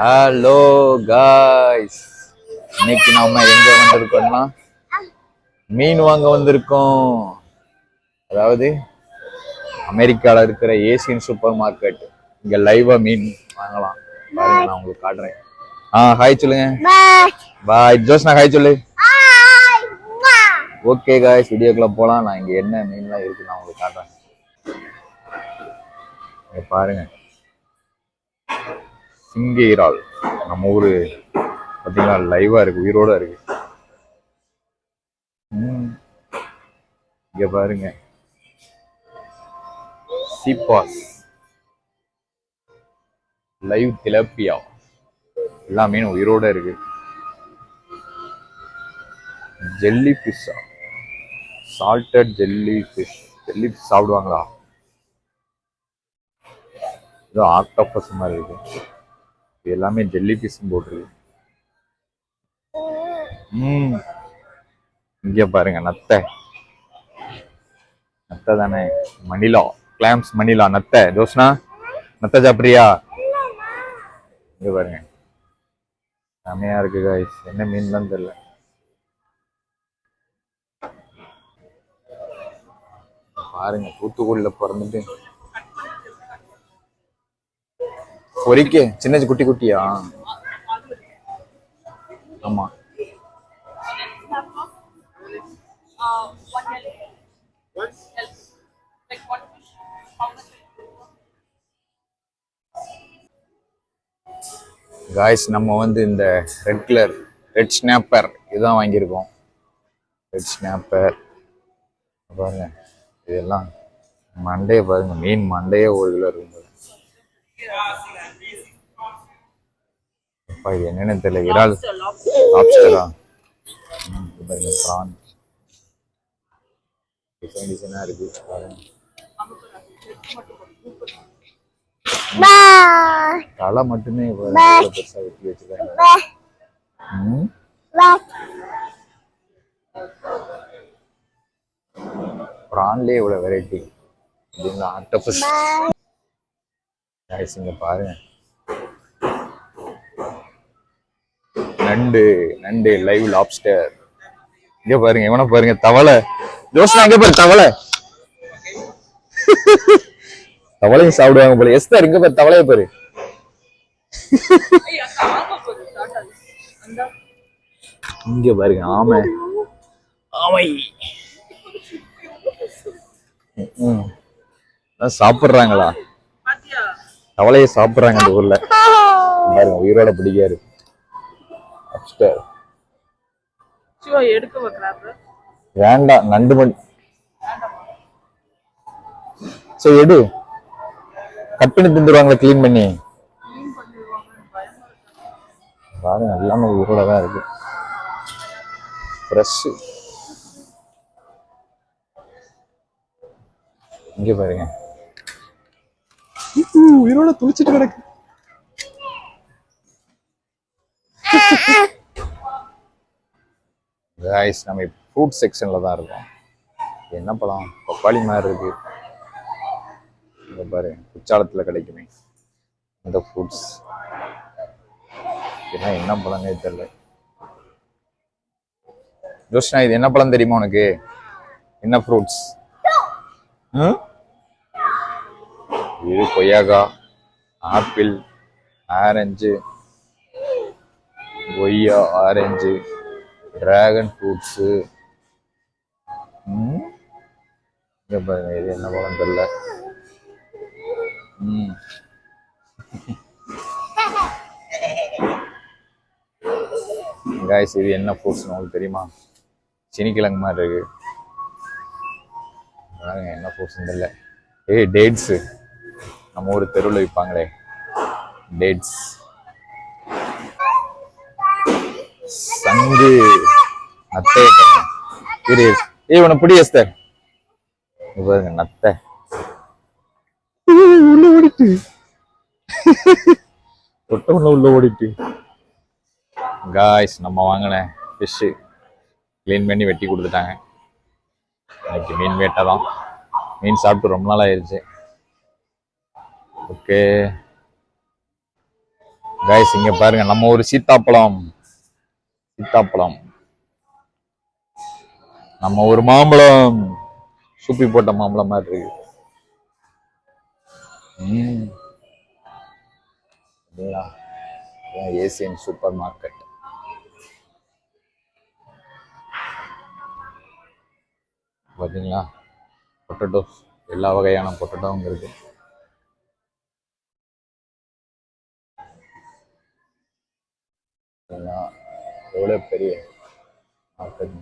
Hello guys இன்னைக்கு நாம எங்க வந்திருக்கோம்னா மீன் வாங்க வந்திருக்கோம். அதாவது அமெரிக்கால இருக்கிற ஏசியன் சூப்பர் மார்க்கெட். இங்க லைவா மீன் வாங்கலாம். பாருங்க நான் உங்களுக்கு காட்டுறேன். ஆ ஹாய் சொல்லுங்க. பாய் ஜோஸ்னா ஹாய் சொல்லு. ஓகே காய்ஸ் வீடியோக்குள்ள போலாம். நான் இங்க என்ன மீன்லாம் இருக்கு நான் உங்களுக்கு காட்டுறேன். பாருங்க. சிங்க இறால் நம்ம ஊர் பார்த்தீங்களா லைவாக இருக்கு உயிரோட இருக்கு. இங்கே இங்க பாருங்க. சீப்பாஸ் லைவ் திலப்பியா எல்லா மீனும் உயிரோட இருக்கு. Jelly ஃபிஷ்ஷா salted jelly fish jelly fish சாப்பிடுவாங்களா? ஏதோ ஆக்டோபஸ் மாதிரி இருக்கு. எல்லாமே ஜெல்லி பீஸும் போட்டிருக்கு. ம். இங்க பாருங்க நத்தை. நத்தை தானே. மணிலா கிளாம்ஸ் மணிலா நத்தை. ஜோஸ்னா நத்தை சாப்பிட்றியா? இங்க பாருங்க. செமையா இருக்கு காய்ஸ் என்ன மீன்லாம் தெரியல. பாருங்க தூத்துக்குடியில் பிறந்துட்டு ஒரிக்கே சின்ன குட்டி குட்டியா? ஆமா. காய்ஸ் நம்ம வந்து இந்த ரெட் கலர் ரெட் ஸ்னாப்பர் இதுதான் வாங்கியிருக்கோம். ரெட் ஸ்னாப்பர் பாருங்க இதெல்லாம் மண்டையை பாருங்க மீன் மண்டையே ஒரு கிலோ இருக்கும் அப்பா இது என்னன்னு தெரியல. இறால் லாப்ஸ்டரா பாருங்க ப்ரான் டிசைன் டிசைனா இருக்கு. பாருங்க. தலை மட்டுமே பெருசா வெட்டி வச்சிருக்காங்க. ப்ரான்லேயே இவ்வளோ வெரைட்டி அப்படிங்களா? ஆக்டோபஸ் guys இங்க பாருங்க நண்டு நண்டு லைவ் லாப்ஸ்டர் இங்க பாருங்க எவனை பாருங்க தவளை. ஜோஸ்னா இங்க பாரு தவளை. தவளையும் சாப்பிடுவாங்க போல. எஸ்தர் இங்க பாரு தவளைய பாரு. இங்க பாருங்க ஆமை. ஆமை. அதான் சாப்பிடுறாங்களா? தவளையை சாப்பிடுறாங்க அந்த ஊர்ல. பாருங்க உயிரோட பிடிக்காரு. வேண்டாம் நண்டு மண் சரி எடு. கட் பண்ணி தந்துருவாங்களா க்ளீன் பண்ணி. பாருங்க எல்லாமே உயிரோட தான் இருக்கு. ஃப்ரெஷ் இங்க பாருங்க. உயிரோட துளிச்சிட்டு கிடக்கு. காய்ஸ் நம்ம ஃப்ரூட் செக்ஷன்ல தான் இருக்கோம். என்ன பழம்? பப்பாளி மாதிரி இருக்கு. இங்க பாரு குச்சாலத்துல கிடைக்குமே. இந்த ஃப்ரூட்ஸ் இதெல்லாம் என்ன பழங்க தெரியல. ஜோஷ்னா இது என்ன பழம் தெரியுமா உனக்கு? என்ன ஃப்ரூட்ஸ் இது கொய்யாக்கா ஆப்பிள் ஆரஞ்சு கொய்யா ஆரஞ்சு டிராகன் ஃப்ரூட்ஸு இங்க பாருங்க இது என்ன பழம் தெரில ம். காய்ஸ் இது என்ன ஃப்ரூட்ஸ் உங்களுக்கு தெரியுமா? சினிக்கிழங்கு மாதிரி இருக்கு. என்ன ஃப்ரூட்ஸ் தெரியல. ஏய் டேட்ஸு நம்ம ஊர் தெருவில் விற்பாங்களே டேட்ஸ் சங்கு நத்தை இரு. ஏய் உன பிடி எஸ்தர். பாருங்க நத்தை. உள்ள ஓடிட்டு. தொட்ட உள்ள உள்ள ஓடிட்டு. காய்ஸ் நம்ம வாங்கின ஃபிஷ்ஷு க்ளீன் பண்ணி வெட்டி கொடுத்துட்டாங்க. இன்னைக்கு மீன் வேட்டை தான். மீன் சாப்பிட்டு ரொம்ப நாள் ஆயிடுச்சு ஓகே. கைஸ் இங்க பாருங்க நம்ம ஒரு சீத்தாப்பழம். சீத்தாப்பழம். நம்ம ஒரு மாம்பழம். சூப்பி போட்ட மாம்பழம் மாதிரி இருக்கு. ஏசியன் சூப்பர் மார்க்கெட் பார்த்தீங்களா பொட்டட்டோஸ் எல்லா வகையான பொட்டட்டோவும் இருக்கு. எவ்வளோ பெரிய மார்க்கெட்